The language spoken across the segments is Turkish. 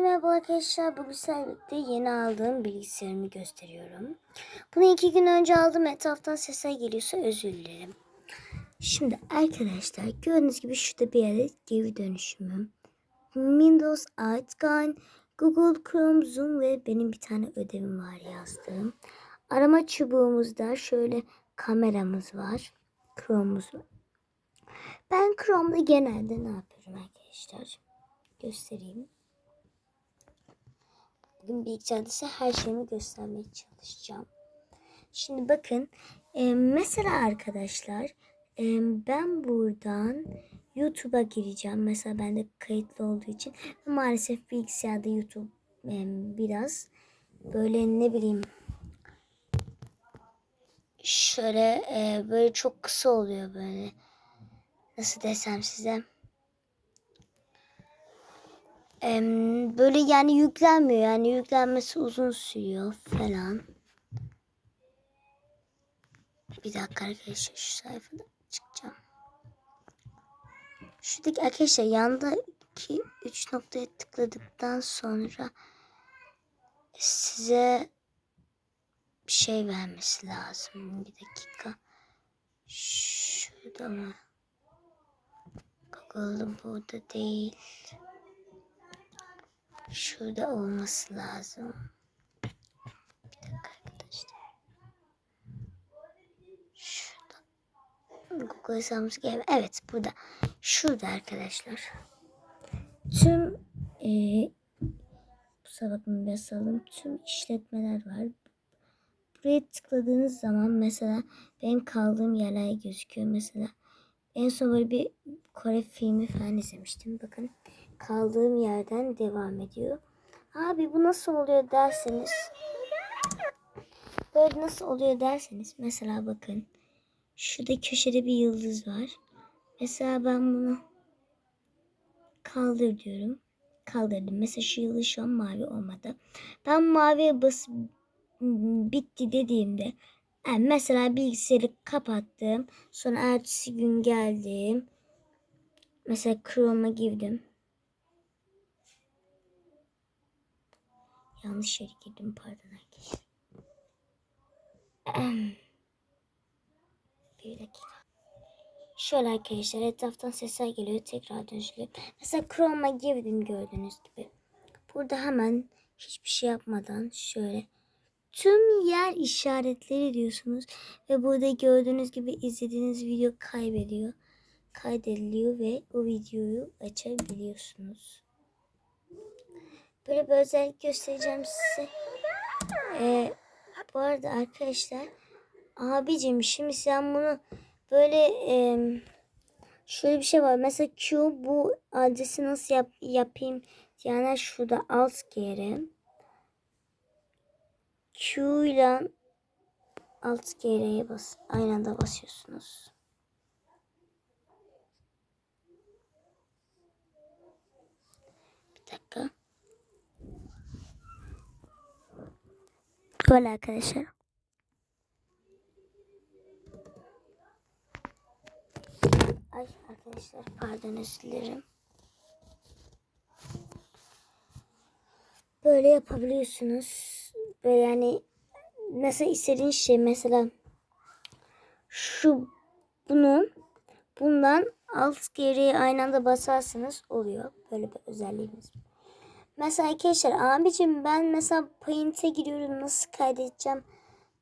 Merhaba arkadaşlar. Bugün sizlerle yeni aldığım bilgisayarımı gösteriyorum. Bunu iki gün önce aldım. Etraftan sesler geliyorsa özür dilerim. Şimdi arkadaşlar gördüğünüz gibi şurada bir yerde geri dönüşümüm. Windows, Outgun, Google Chrome, Zoom ve benim bir tane ödevim var yazdığım. Arama çubuğumuzda şöyle kameramız var. Chrome'umuz. Ben Chrome'da genelde ne yapıyorum arkadaşlar? Göstereyim. Bugün bilgisayarda ise her şeyimi göstermeye çalışacağım. Şimdi bakın e, mesela arkadaşlar e, ben buradan YouTube'a gireceğim. Mesela bende kayıtlı olduğu için maalesef bilgisayarda YouTube e, biraz böyle ne bileyim şöyle e, böyle çok kısa oluyor böyle. Nasıl desem size. Böyle yani yüklenmiyor yani yüklenmesi uzun sürüyor falan. Bir dakika arkadaşlar şu sayfada çıkacağım. Şuradaki arkadaşlar yandaki 3 noktaya tıkladıktan sonra size bir şey vermesi lazım. Bir dakika. Şurada mı? Google'da burada değil. Şurada olması lazım. Bir dakika arkadaşlar. Şurada. Google hesabımız gel. Evet burada. Şurada arkadaşlar. Tüm e, bu sabahın basalım. Tüm işletmeler var. Buraya tıkladığınız zaman mesela benim kaldığım yerler gözüküyor. Mesela en son böyle bir Kore filmi falan izlemiştim. Bakın kaldığım yerden devam ediyor. Abi bu nasıl oluyor derseniz böyle nasıl oluyor derseniz mesela bakın şurada köşede bir yıldız var. Mesela ben bunu kaldır diyorum. Kaldırdım. Mesela şu yıldız şu an mavi olmadı. Ben maviye bas bitti dediğimde yani mesela bilgisayarı kapattım. Sonra ertesi gün geldim. Mesela Chrome'a girdim. Yanlış yere girdim pardon arkadaşlar. Bir dakika. Şöyle arkadaşlar etraftan sesler geliyor tekrar dönüşlüyor. Mesela Chrome'a girdim gördüğünüz gibi. Burada hemen hiçbir şey yapmadan şöyle tüm yer işaretleri diyorsunuz. Ve burada gördüğünüz gibi izlediğiniz video kaybediyor. Kaydediliyor ve o videoyu açabiliyorsunuz. Böyle bir özellik göstereceğim size. Ee, bu arada arkadaşlar abicim şimdi sen bunu böyle e, şöyle bir şey var. Mesela Q bu adresi nasıl yap, yapayım? Yani şurada alt geri Q ile alt geriye bas aynı anda basıyorsunuz. Bir dakika. Böyle arkadaşlar. Ay arkadaşlar pardon özür. Böyle yapabiliyorsunuz. Böyle yani mesela istediğiniz şey mesela şu bunun bundan alt geriye aynı anda basarsanız oluyor. Böyle bir özelliğimiz var. Mesela arkadaşlar abicim ben mesela Paint'e giriyorum nasıl kaydedeceğim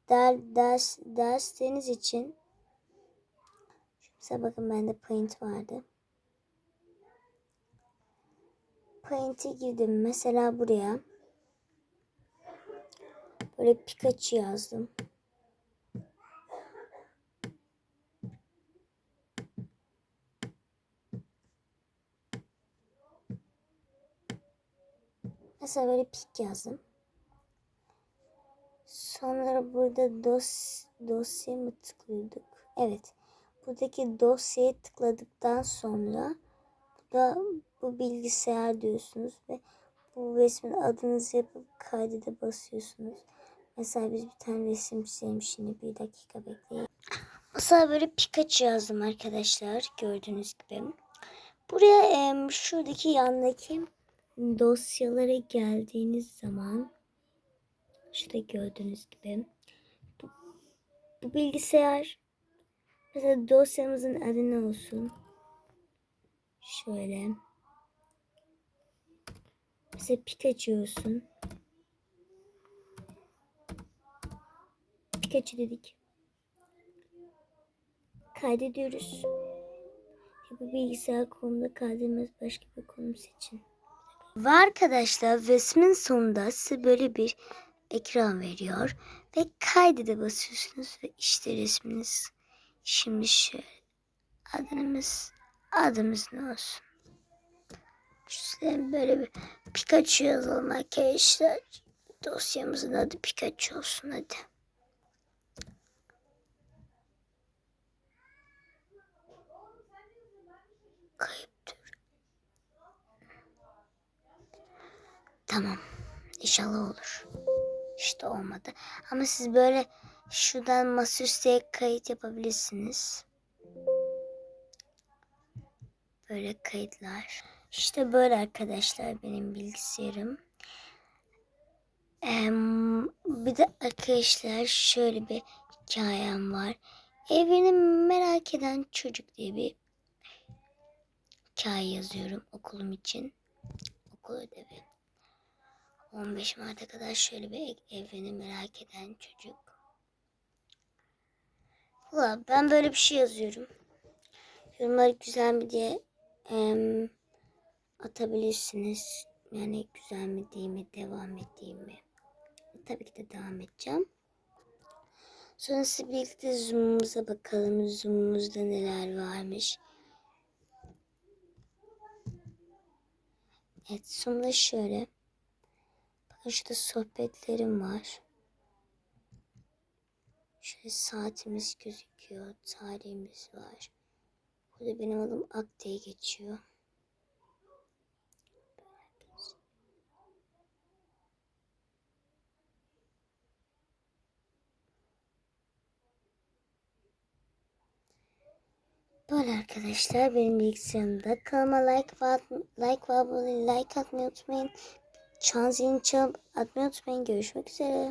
der, ders, dersleriniz için. Mesela bakın bende Paint vardı. Paint'e girdim mesela buraya. Böyle Pikachu yazdım. Mesela böyle pik yazdım. Sonra burada dos, dosya mı tıklıyorduk? Evet. Buradaki dosyaya tıkladıktan sonra da bu bilgisayar diyorsunuz ve bu resmin adınızı yapıp kaydede basıyorsunuz. Mesela biz bir tane resim çizelim şimdi bir dakika bekleyin. Mesela böyle Pikachu yazdım arkadaşlar gördüğünüz gibi. Buraya şuradaki yandaki dosyalara geldiğiniz zaman şurada gördüğünüz gibi bu, bu bilgisayar mesela dosyamızın adı ne olsun? Şöyle. Mesela Pikachu olsun. Pikachu dedik. Kaydediyoruz. Bu bilgisayar konumda kaydedilmez başka bir konum seçin. Ve arkadaşlar resmin sonunda size böyle bir ekran veriyor. Ve kaydede basıyorsunuz ve işte resminiz. Şimdi şöyle adımız adımız ne olsun? İşte böyle bir Pikachu yazalım arkadaşlar. Dosyamızın adı Pikachu olsun hadi. Tamam. İnşallah olur. İşte olmadı. Ama siz böyle şuradan masaüstüye kayıt yapabilirsiniz. Böyle kayıtlar. İşte böyle arkadaşlar benim bilgisayarım. Em, bir de arkadaşlar şöyle bir hikayem var. Evini merak eden çocuk diye bir hikaye yazıyorum okulum için. Okul ödevi. 15 Mart'a kadar şöyle bir evreni merak eden çocuk. Valla ben böyle bir şey yazıyorum. Yorumlar güzel mi diye em, atabilirsiniz. Yani güzel mi değil mi, devam edeyim mi? Tabii ki de devam edeceğim. Sonra size birlikte zoom'umuza bakalım. Zoom'umuzda neler varmış. Evet zoom'da şöyle. Şurada sohbetlerim var. Şöyle saatimiz gözüküyor. Tarihimiz var. Burada benim adım Ak geçiyor. Böyle arkadaşlar benim bilgisayarımda kanalıma like like ve abone like atmayı unutmayın. Çan zilini çalıp atmayı unutmayın. Görüşmek üzere.